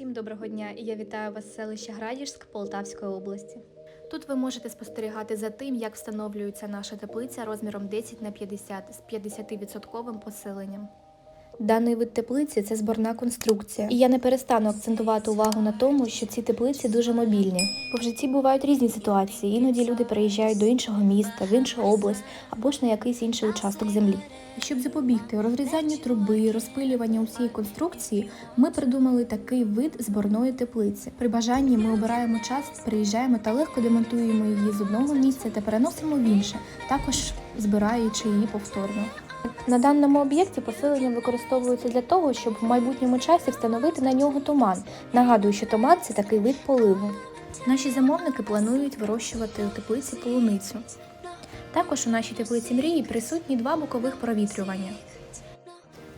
Усім доброго дня я вітаю вас з селища Градіжськ Полтавської області. Тут ви можете спостерігати за тим, як встановлюється наша теплиця розміром 10 на 50 з 50% посиленням. Даний вид теплиці це зборна конструкція, і я не перестану акцентувати увагу на тому, що ці теплиці дуже мобільні. Бо в житті бувають різні ситуації. Іноді люди переїжджають до іншого міста, в іншу область або ж на якийсь інший участок землі. І щоб запобігти розрізанню труби, розпилюванню усієї конструкції, ми придумали такий вид зборної теплиці. При бажанні ми обираємо час, приїжджаємо та легко демонтуємо її з одного місця та переносимо в інше, також збираючи її повторно. На даному об'єкті посилення використовується для того, щоб в майбутньому часі встановити на нього туман. Нагадую, що туман це такий вид поливу. Наші замовники планують вирощувати у теплиці полуницю. Також у нашій теплиці мрії присутні два бокових провітрювання.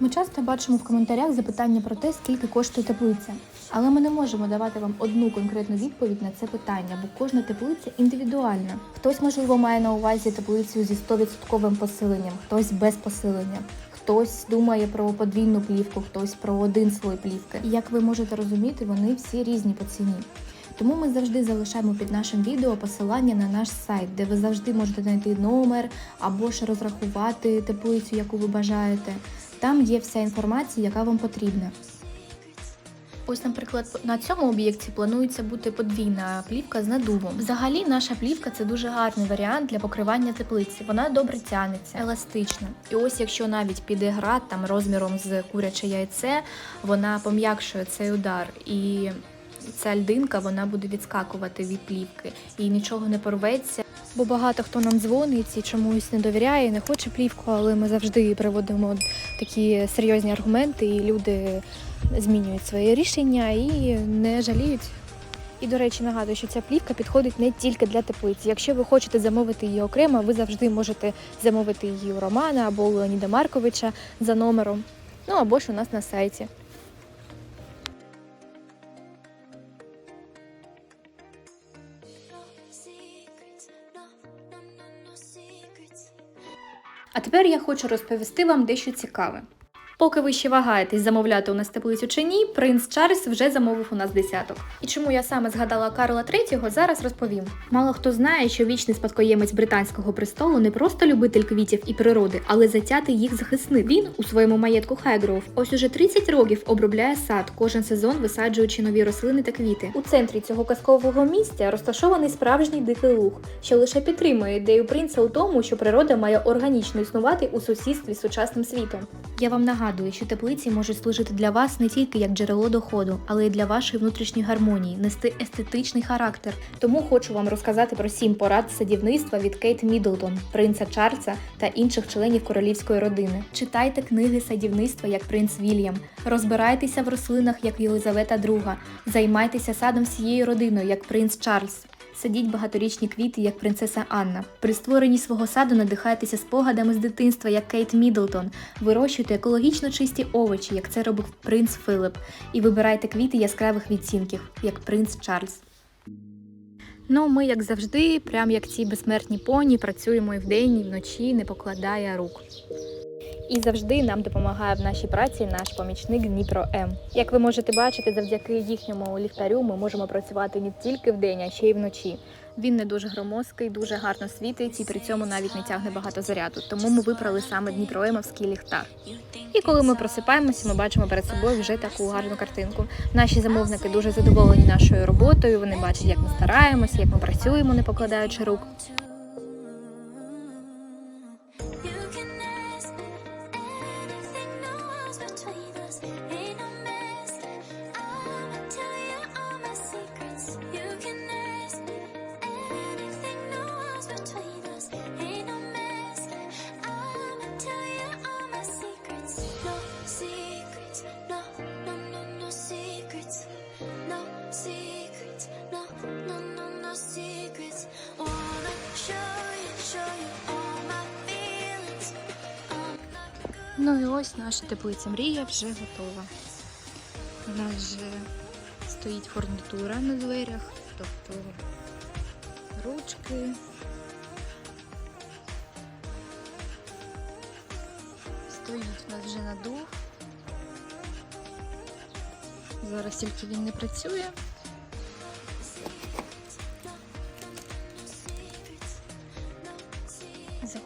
Ми часто бачимо в коментарях запитання про те, скільки коштує теплиця. Але ми не можемо давати вам одну конкретну відповідь на це питання, бо кожна теплиця індивідуальна. Хтось, можливо, має на увазі теплицю зі 100% посиленням, хтось без посилення. Хтось думає про подвійну плівку, хтось про один слой плівки. І як ви можете розуміти, вони всі різні по ціні. Тому ми завжди залишаємо під нашим відео посилання на наш сайт, де ви завжди можете знайти номер або ж розрахувати теплицю, яку ви бажаєте. Там є вся інформація, яка вам потрібна. Ось, наприклад, на цьому об'єкті планується бути подвійна плівка з надувом. Взагалі, наша плівка це дуже гарний варіант для покривання теплиці. Вона добре тягнеться, еластична. І ось, якщо навіть піде град там розміром з куряче яйце, вона пом'якшує цей удар. І ця льдинка вона буде відскакувати від плівки і нічого не порветься. Бо багато хто нам дзвонить і чомусь не довіряє, не хоче плівку, але ми завжди приводимо такі серйозні аргументи, і люди змінюють своє рішення і не жаліють. І, до речі, нагадую, що ця плівка підходить не тільки для теплиці. Якщо ви хочете замовити її окремо, ви завжди можете замовити її у Романа або у Леоніда Марковича за номером, ну або ж у нас на сайті. А тепер я хочу розповісти вам дещо цікаве. Поки ви ще вагаєтесь замовляти у нас теплицю чи ні, принц Чарльз вже замовив у нас десяток. І чому я саме згадала Карла III, зараз розповім. Мало хто знає, що вічний спадкоємець британського престолу не просто любитель квітів і природи, але затятий їх захисник. Він у своєму маєтку Хайгроув ось уже 30 років обробляє сад, кожен сезон висаджуючи нові рослини та квіти. У центрі цього казкового місця розташований справжній дикий луг, що лише підтримує ідею принца у тому, що природа має органічно існувати у сусідстві з сучасним світом. Я вам нагадую, що теплиці можуть служити для вас не тільки як джерело доходу, але й для вашої внутрішньої гармонії, нести естетичний характер. Тому хочу вам розказати про сім порад садівництва від Кейт Мідлтон, принца Чарльза та інших членів королівської родини. Читайте книги садівництва як принц Вільям, розбирайтеся в рослинах як Єлизавета II, займайтеся садом всією родиною як принц Чарльз. Садіть багаторічні квіти, як принцеса Анна. При створенні свого саду надихайтеся спогадами з дитинства, як Кейт Мідлтон. Вирощуйте екологічно чисті овочі, як це робив принц Филип. І вибирайте квіти яскравих відцінків, як принц Чарльз. Ну, ми, як завжди, прям як ці безсмертні поні, працюємо і вдень, і вночі, не покладає рук. І завжди нам допомагає в нашій праці наш помічник Дніпро М. Як ви можете бачити, завдяки їхньому ліхтарю ми можемо працювати не тільки вдень, а ще й вночі. Він не дуже громоздкий, дуже гарно світить і при цьому навіть не тягне багато заряду. Тому ми вибрали саме Дніпроемовський ліхтар. І коли ми просипаємося, ми бачимо перед собою вже таку гарну картинку. Наші замовники дуже задоволені нашою роботою. Вони бачать, як ми стараємося, як ми працюємо, не покладаючи рук. Ну і ось наша теплиця мрія вже готова. У нас вже стоїть фурнітура на дверях, тобто ручки. Стоїть у нас вже надув. Зараз тільки він не працює.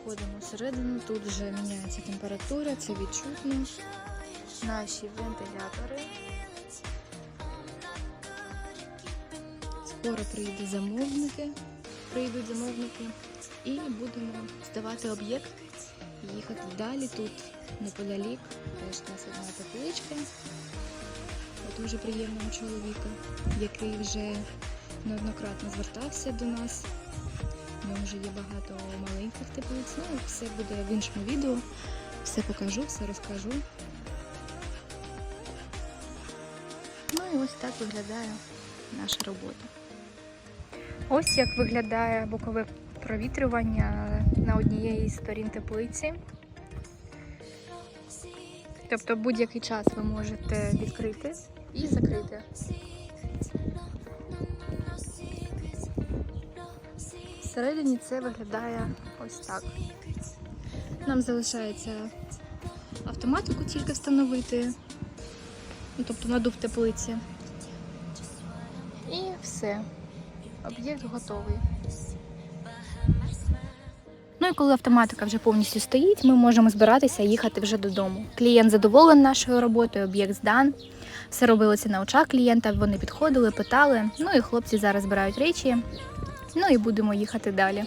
Заходимо всередину, тут вже міняється температура, це відчутно. Наші вентилятори. Скоро прийдуть замовники, прийдуть замовники і будемо здавати об'єкт, їхати далі. Тут неподалік теж у нас одна тепличка дуже приємного чоловіка, який вже неоднократно звертався до нас. У нього вже є багато маленьких теплиць. Ну, все буде в іншому відео. Все покажу, все розкажу. Ну і ось так виглядає наша робота. Ось як виглядає бокове провітрювання на однієї з сторін теплиці. Тобто будь-який час ви можете відкрити і закрити. Всередині це виглядає ось так. Нам залишається автоматику тільки встановити, ну, тобто надув теплиці. І все. Об'єкт готовий. Ну і коли автоматика вже повністю стоїть, ми можемо збиратися і їхати вже додому. Клієнт задоволений нашою роботою, об'єкт здан. Все робилося на очах клієнта, вони підходили, питали. Ну і хлопці зараз збирають речі. Ну і будемо їхати далі.